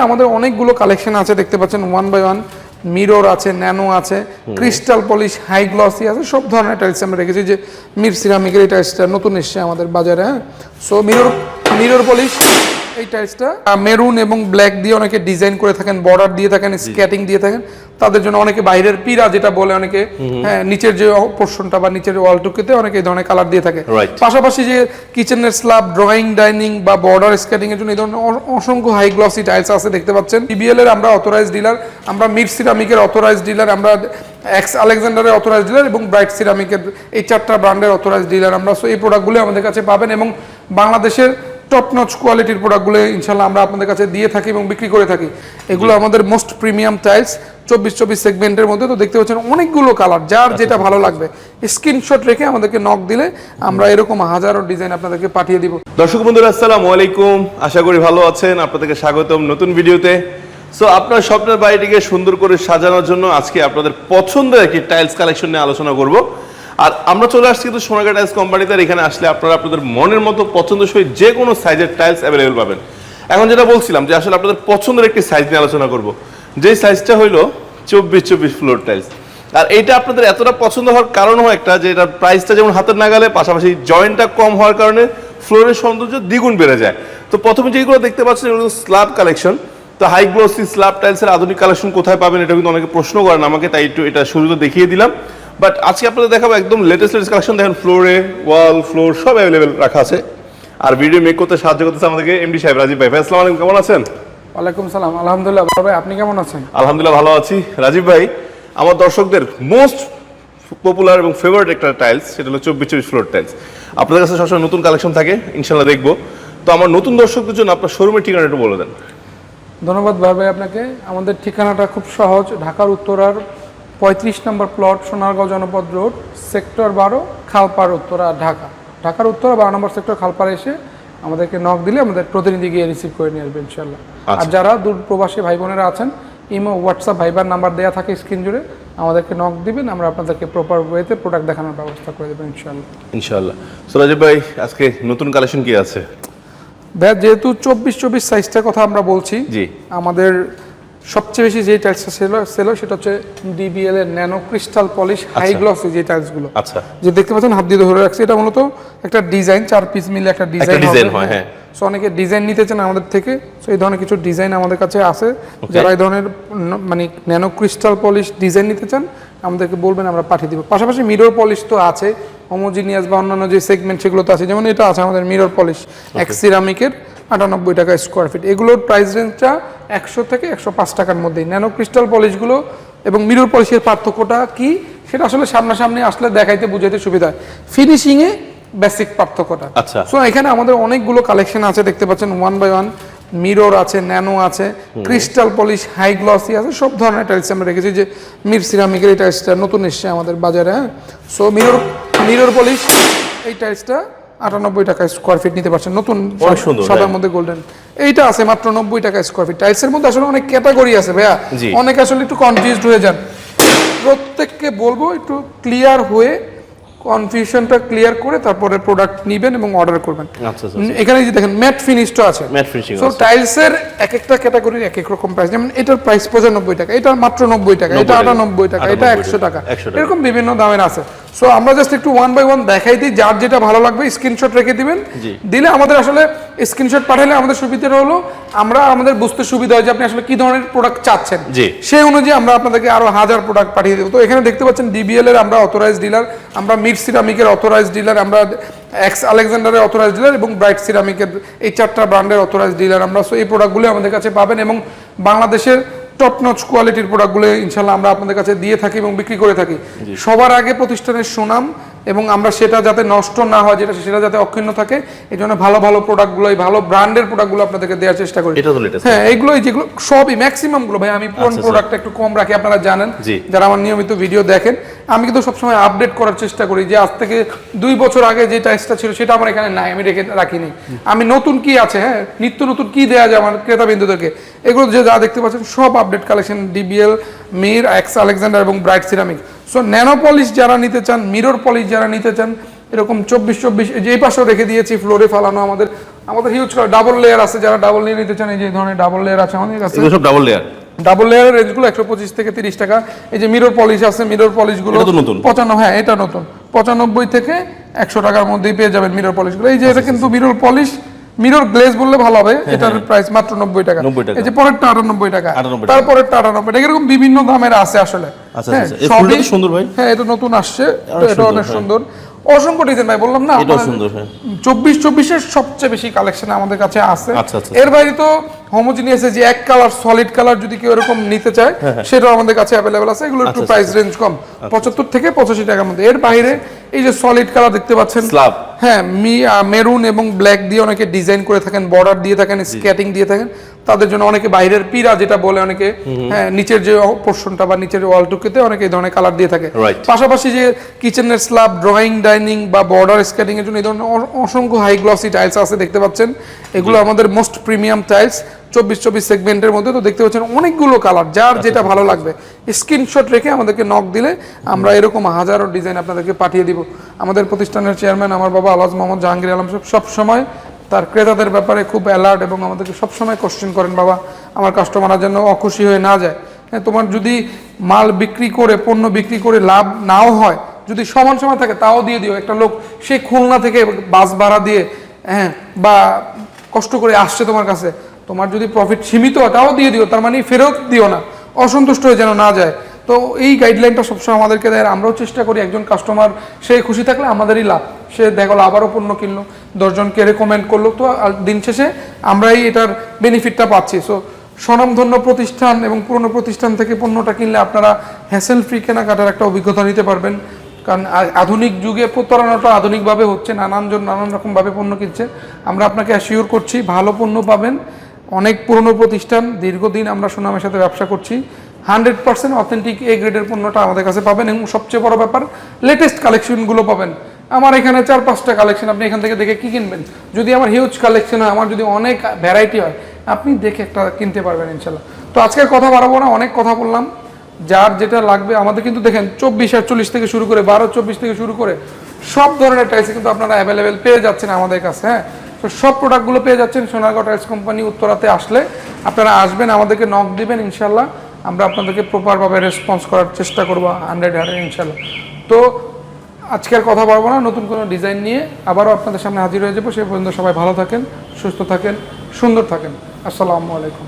এখানে আমাদের অনেকগুলো কালেকশন আছে দেখতে পাচ্ছেন ওয়ান বাই ওয়ান মিরর আছে ন্যানো আছে ক্রিস্টাল পলিশ হাই গ্লসি আছে সব ধরনের টাইলস আমরা রেখেছি। যে মির সিরামিকের এই টাইলসটা নতুন এসছে আমাদের বাজারে হ্যাঁ? সো মিরর মিরর পলিশ এই টাইলসটা। মেরুন এবং ব্ল্যাক দিয়ে অনেকে ডিজাইন করে থাকেন বর্ডার দিয়ে থাকেন স্কেটিং দিয়ে থাকেন। তাদের জন্য অনেকে বাইরের পিরা যেটা বলে অনেকে হ্যাঁ নিচের যে পোর্শনটা বা নিচের ওয়ালটুকুতে অনেকে এই ধরনের কালার দিয়ে থাকে। পাশাপাশি যে কিচেনের স্ল্যাব ড্রয়িং ডাইনিং বা বর্ডার স্কেটিং এর জন্য এই ধরনের অসংখ্য হাই গ্লসি টাইলস আছে দেখতে পাচ্ছেন। বিবিএল এর আমরা অথরাইজ ডিলার আমরা মিড সিরামিকের অথরাইজ ডিলার আমরা এক্স আলেকজান্ডারের অথরাইজ ডিলার এবং ব্রাইট সিরামিকের এই চারটা ব্র্যান্ডের অথরাইজ ডিলার আমরা। সো এই প্রোডাক্টগুলো আমাদের কাছে পাবেন এবং বাংলাদেশের টপ নচ কোয়ালিটির প্রোডাক্টগুলো ইনশাল্লাহ আমরা আপনাদের কাছে দিয়ে থাকি এবং বিক্রি করে থাকি। এগুলো আমাদের মোস্ট প্রিমিয়াম টাইলস চব্বিশ চব্বিশ সেগমেন্টের মধ্যে। তো দেখতে পাচ্ছেন অনেকগুলো কালার যার যেটা ভালো লাগবে। স্ক্রিনশট রেখে আমাদেরকে নক দিলে আমরা এরকম হাজারো ডিজাইন আপনাদেরকে পাঠিয়ে দিব। দর্শক বন্ধুরা আসসালামু আলাইকুম। আশা করি ভালো আছেন। আপনাদেরকে স্বাগতম নতুন ভিডিওতে। সো আপনার স্বপ্নের বাড়িটিকে সুন্দর করে সাজানোর জন্য আজকে আপনাদের পছন্দের একটি টাইলস কালেকশন নিয়ে আলোচনা করব। আর আমরা চলে আসছি কিন্তু সোনাগা টাইলস কোম্পানিতে এখানে আসলে আপনারা আপনাদের মনের মতো পছন্দসই যে কোনো সাইজের টাইলস অ্যাভেলেবেল পাবেন। এখন যেটা বলছিলাম যে আসলে আপনাদের পছন্দের একটি সাইজ নিয়ে আলোচনা করব। যেই সাইজটা হলো চব্বিশ চব্বিশ ফ্লোর টাইলস আর এইটা আপনাদের এতটা পছন্দ হওয়ার কারণ হয় একটা যে এটার প্রাইসটা যেমন হাতের নাগালে, পাশাপাশি জয়েন্টটা কম হওয়ার কারণে ফ্লোরের সৌন্দর্য দ্বিগুণ বেড়ে যায়। তো প্রথমে যেগুলো দেখতে পাচ্ছেন, এগুলো স্ল্যাব কালেকশন তো হাই গ্লোসি স্ল্যাব টাইলসের আধুনিক কালেকশন কোথায় পাবেন এটা কিন্তু অনেকে প্রশ্ন করেন আমাকে, তাই একটু এটা শুরুতে দেখিয়ে দিলাম। বাট আজকে আপনাদের দেখাবো একদম লেটেস্ট লেটেস্ট কালেকশন দেখেন ফ্লোরে ওয়াল ফ্লোর সব অ্যাভেলেবেল রাখা আছে। আর ভিডিও মেক করতে সাহায্য করতেছে আমাদেরকে এমডি সাহেব রাজীব ভাই। ভাই আসসালামু আলাইকুম কেমন আছেন? ওয়ালাইকুম সালাম। আলহামদুলিল্লাহ বড় ভাই আপনি কেমন আছেন? আলহামদুলিল্লাহ ভালো আছি। রাজীব ভাই আমার দর্শকদের মোস্ট পপুলার এবং ফেভারিট একটা টাইলস সেটা হলো চব্বিশ চব্বিশ ফ্লোর টাইলস আপনাদের কাছে সবসময় নতুন কালেকশন থাকে ইনশাল্লাহ দেখব। তো আমার নতুন দর্শকদের জন্য আপনার শোরুমের ঠিকানাটা একটু বলে দেন। ধন্যবাদ ভাই ভাই আপনাকে। আমাদের ঠিকানাটা খুব সহজ ঢাকার উত্তরার পঁয়ত্রিশ নম্বর প্লট সোনারগাঁও জনপদ রোড সেক্টর বারো খালপাড় উত্তরা ঢাকা। ঢাকার উত্তরা বারো নম্বর সেক্টর খালপাড়ে এসে আমাদেরকে নক দিলে আমাদের প্রতিনিধি গিয়ে রিসিভ করে নিয়ে আসবে ইনশাল্লাহ আর আচ্ছা। যারা দূর প্রবাসী ভাই বোনেরা আছেন ইমো হোয়াটসঅ্যাপ ভাইবার নাম্বার দেওয়া থাকে স্ক্রিন জুড়ে আমাদেরকে নক দিবেন আমরা আপনাদেরকে প্রপার ওয়েতে প্রোডাক্ট দেখানোর ব্যবস্থা করে দেবেন ইনশাল্লাহ ইনশাল্লাহ তো রাজীব ভাই আজকে নতুন কালেকশন কি আছে? ভাইয়া যেহেতু চব্বিশ চব্বিশ সাইজটার কথা আমরা বলছি জি। আমাদের সবচেয়ে বেশি যে টাইলসটা সেল সেল সেটা হচ্ছে ডিবিএল এর nano crystal polish high glossy যে টাইলসগুলো আচ্ছা। যে দেখতে পাচ্ছেন হাত দিয়ে ধরে রাখছে এটা মূলত একটা ডিজাইন চার পিস মিলে একটা ডিজাইন design হয়, হ্যাঁ। সো অনেকে ডিজাইন নিতে চান আমাদের থেকে সো এই ধরনের কিছু ডিজাইন আমাদের কাছে আছে। যারা এই ধরনের মানে ন্যানো ক্রিস্টাল পলিশ ডিজাইন নিতে চান আমাদেরকে বলবেন আমরা পাঠিয়ে দিব। পাশাপাশি মিরর পলিশ তো আছে হোমোজিনিয়াস বা অন্যান্য যে সেগমেন্ট সেগুলো তো আছে যেমন এটা আছে আমাদের মিরর পলিশ এক সিরামিকের আটানব্বই টাকা স্কোয়ার ফিট এগুলোর প্রাইস রেঞ্জটা একশো থেকে একশো পাঁচ টাকার মধ্যেই। ন্যানো ক্রিস্টাল পলিশগুলো এবং মিরর পলিশের পার্থক্যটা কি? সেটা আসলে সামনাসামনি আসলে দেখাইতে বুঝাইতে সুবিধা হয়। ফিনিশিংয়ে বেসিক পার্থক্যটা। আচ্ছা। সো এখানে আমাদের অনেকগুলো কালেকশন আছে দেখতে পাচ্ছেন ওয়ান বাই ওয়ান মিরর আছে ন্যানো আছে ক্রিস্টাল পলিশ হাই গ্লসি আছে সব ধরনের টাইলস আমরা রেখেছি। যে মির সিরামিকের এই টাইলসটা নতুন এসছে আমাদের বাজারে হ্যাঁ? সো মিরর মিরর পলিশ এই টাইলসটা আটানব্বই টাকা স্কোয়ার ফিট নিতে পারছেন। নতুন সাদার হ্যাঁ। মধ্যে গোল্ডেন এইটা আছে মাত্র নব্বই টাকা স্কোয়ার ফিট টাইলসের মধ্যে আসলে অনেক ক্যাটাগরি আছে ভাইয়া। অনেক আসলে একটু কনফিউজড হয়ে যান। প্রত্যেককে বলব একটু ক্লিয়ার হয়ে কনফিউশনটা ক্লিয়ার করে তারপরে প্রোডাক্ট নেবেন এবং অর্ডার করবেন। আচ্ছা আচ্ছা উম, এখানে যে দেখেন ম্যাট ফিনিশটা আছে। ম্যাট ফিনিশিং সো টাইলসের এক একটা ক্যাটাগরির এক এক রকম প্রাইস যেমন এটার প্রাইস পঁচানব্বই টাকা এটা মাত্র নব্বই টাকা এটা 90 টাকা, আটানব্বই টাকা এটা একশো 100 টাকা। এরকম বিভিন্ন দামের আছে। সো আমরা জাস্ট একটু ওয়ান বাই ওয়ান দেখাই দিই যার যেটা ভালো লাগবে স্ক্রিনশট রেখে দিবেন। দিলে আমাদের আসলে স্ক্রিনশট পাঠালে আমাদের সুবিধাটা হলো আমরা আমাদের বুঝতে সুবিধা হয় যে আপনি আসলে কি ধরনের প্রোডাক্ট চাচ্ছেন। সেই অনুযায়ী আমরা আপনাদেরকে আরও হাজার প্রোডাক্ট পাঠিয়ে দেবো। তো এখানে দেখতে পাচ্ছেন ডিবিএল এর আমরা অথরাইজ ডিলার আমরা মিড সিরামিকের অথরাইজ ডিলার আমরা এক্স আলেকজান্ডারের অথরাইজ ডিলার এবং ব্রাইট সিরামিকের এই চারটা ব্র্যান্ডের অথরাইজ ডিলার আমরা। সো এই প্রোডাক্টগুলো আমাদের কাছে পাবেন এবং বাংলাদেশের টপ নচ কোয়ালিটির প্রোডাক্টগুলো ইনশাল্লাহ আমরা আপনাদের কাছে দিয়ে থাকি এবং বিক্রি করে থাকি। সবার আগে প্রতিষ্ঠানের সুনাম এবং আমরা সেটা যাতে নষ্ট না হয় যেটা সেটা যাতে অক্ষুণ্ণ থাকে এই জন্য ভালো ভালো প্রোডাক্টগুলো এই ভালো ব্র্যান্ডের প্রোডাক্টগুলো আপনাদেরকে দেওয়ার চেষ্টা করি। এটা তো লেটেস্ট হ্যাঁ এগুলো যেগুলো সবই ম্যাক্সিমামগুলো ভাই আমি পুরো আচ্ছা, প্রোডাক্ট একটু কম রাখি আপনারা জানেন। যারা আমার নিয়মিত ভিডিও দেখেন আমি কিন্তু সবসময় আপডেট করার চেষ্টা করি যে আজ থেকে দুই বছর আগে যে টাইসটা ছিল সেটা আমার এখানে নাই আমি রেখে রাখিনি। আমি নতুন কি আছে হ্যাঁ নিত্য নতুন কি দেওয়া যায় আমার ক্রেতা বিন্দুদেরকে এগুলো যে যা দেখতে পাচ্ছেন সব update collection DBL Mir X Alexander এবং bright ceramic so nano polish যারা নিতে চান মিরর পলিশ যারা নিতে চান এরকম চব্বিশ চব্বিশ যে পাশেও রেখে দিয়েছি ফ্লোরে ফালানো আমাদের আমাদের হিউজ ডাবল লেয়ার আছে যারা ডাবল লেয়ার নিতে চান এই যে ধরনের ডাবল লেয়ার আছে আমাদের কাছে। সব ডাবল লেয়ার ডাবল লেয়ারের রেঞ্জগুলো একশো পঁচিশ থেকে তিরিশ টাকা। এই যে মিরর পলিশ আছে মিরর পলিশগুলো নতুন। পঁচানব্বই হ্যাঁ এটা নতুন। পঁচানব্বই থেকে একশো টাকার মধ্যেই পেয়ে যাবেন মিরর পলিশগুলো এই যে আচ্ছা, এটা কিন্তু মিরর পলিশ মিরর গ্লেজ বললে ভালো হবে এটার প্রাইস মাত্র নব্বই টাকা 90 টাকা। এই যে পরেরটা আটানব্বই টাকা 98 টাকা। তারপরেরটা আটানব্বই টাকা এরকম বিভিন্ন দামের আছে আসলে আচ্ছা, হ্যাঁ, আচ্ছা। সবই- সুন্দর ভাই। হ্যাঁ এটা নতুন আসছে এটা অনেক হ্যাঁ। সুন্দর অসংখ্য ডিজাইন ভাই বললাম না সুন্দর, হ্যাঁ। চব্বিশ চব্বিশের সবচেয়ে বেশি কালেকশন আমাদের কাছে আছে। আচ্ছা, আচ্ছা। এর বাইরে তো হোমোজিনিয়াস যে এক কালার সলিড কালার যদি কেউ এরকম নিতে চায় সেটাও আমাদের কাছে অ্যাভেলেবল আছে। এগুলো একটু হ্যাঁ, আচ্ছা, প্রাইস রেঞ্জ কম পঁচাত্তর থেকে পঁচাশি টাকার মধ্যে। এর বাইরে এই যে সলিড কালার দেখতে পাচ্ছেন হ্যাঁ মি মেরুন এবং ব্ল্যাক দিয়ে অনেকে ডিজাইন করে থাকেন বর্ডার দিয়ে থাকেন স্কেটিং দিয়ে থাকেন। তাদের জন্য অনেকে বাইরের পিরা যেটা বলে অনেকে হ্যাঁ নিচের যে পোর্শনটা বা নিচের ওয়ালটুকুতে অনেকে এই ধরনের কালার দিয়ে থাকে। পাশাপাশি যে কিচেনের স্ল্যাব ড্রয়িং ডাইনিং বা বর্ডার স্কেটিং এর জন্য এই ধরনের অসংখ্য হাই গ্লসি টাইলস আছে দেখতে পাচ্ছেন। এগুলো আমাদের মোস্ট প্রিমিয়াম টাইলস চব্বিশ চব্বিশ সেগমেন্টের মধ্যে তো দেখতে পাচ্ছেন অনেকগুলো কালার যার যেটা ভালো লাগবে। স্ক্রিনশট রেখে আমাদেরকে নক দিলে আমরা এরকম হাজারো ডিজাইন আপনাদেরকে পাঠিয়ে দিব। আমাদের প্রতিষ্ঠানের চেয়ারম্যান আমার বাবা আলাজ মোহাম্মদ জাহাঙ্গীর আলম সাহেব সবসময় তার ক্রেতাদের ব্যাপারে খুব অ্যালার্ট এবং আমাদেরকে সবসময় কোশ্চেন করেন, বাবা, আমার কাস্টমাররা যেন অখুশি হয়ে না যায়। হ্যাঁ তোমার যদি মাল বিক্রি করে, পণ্য বিক্রি করে লাভ নাও হয়, যদি সমান সমান থাকে, তাও দিয়ে দিও। একটা লোক, সে খুলনা থেকে বাস ভাড়া দিয়ে হ্যাঁ বা কষ্ট করে আসছে তোমার কাছে, তোমার যদি প্রফিট সীমিত হয়, তাও দিয়ে দিও। তার মানে ফেরত দিও না। অসন্তুষ্ট হয়ে যেন না যায়। তো এই গাইডলাইনটা সবসময় আমাদেরকে দেয়। আমরাও চেষ্টা করি একজন কাস্টমার সে খুশি থাকলে আমাদেরই লাভ। সে দেখো আবারও পণ্য কিনলো, দশজনকে রেকমেন্ড করল। তো দিন শেষে আমরাই এটার বেনিফিটটা পাচ্ছি। সো স্বনামধন্য প্রতিষ্ঠান এবং পুরনো প্রতিষ্ঠান থেকে পণ্যটা কিনলে আপনারা হ্যাসেল ফ্রি কেনাকাটার একটা অভিজ্ঞতা নিতে পারবেন। কারণ আধুনিক যুগে প্রতারণাটা আধুনিকভাবে হচ্ছে নানানজন নানান রকমভাবে পণ্য কিনছে। আমরা আপনাকে অ্যাসিওর করছি, ভালো পণ্য পাবেন। অনেক পুরনো প্রতিষ্ঠান, দীর্ঘদিন আমরা সুনামের সাথে ব্যবসা করছি। হান্ড্রেড পার্সেন্ট অথেন্টিক এ গ্রেডের পণ্যটা আমাদের কাছে পাবেন এবং সবচেয়ে বড় ব্যাপার লেটেস্ট কালেকশনগুলো পাবেন। আমার এখানে চার, পাঁচটা কালেকশন আপনি এখান থেকে দেখে কি কিনবেন? যদি আমার হিউজ কালেকশন হয়, আমার যদি অনেক ভ্যারাইটি হয়, আপনি দেখে একটা কিনতে পারবেন ইনশাল্লাহ। তো আজকের কথা বাড়াবো না, অনেক কথা বললাম। যার যেটা লাগবে, আমাদের কিন্তু দেখেন চব্বিশ আটচল্লিশ থেকে শুরু করে বারো, চব্বিশ থেকে শুরু করে সব ধরনের টাইলস কিন্তু আপনারা অ্যাভেলেবেল পেয়ে যাচ্ছেন আমাদের কাছে হ্যাঁ? তো সব প্রোডাক্টগুলো পেয়ে যাচ্ছেন সোনারগাঁও টাইলস কোম্পানি উত্তরাতে আসলে। আপনারা আসবেন, আমাদেরকে নক দিবেন ইনশাল্লাহ। আমরা আপনাদেরকে প্রপারভাবে রেসপন্স করার চেষ্টা করব হান্ড্রেড হান্ড্রেড ইনশাল্লাহ। তো আজকের কথা বলব না, নতুন কোনো ডিজাইন নিয়ে আবারও আপনাদের সামনে হাজির হয়ে যাব। সে পর্যন্ত সবাই ভালো থাকেন, সুস্থ থাকেন, সুন্দর থাকেন। আসসালামু আলাইকুম।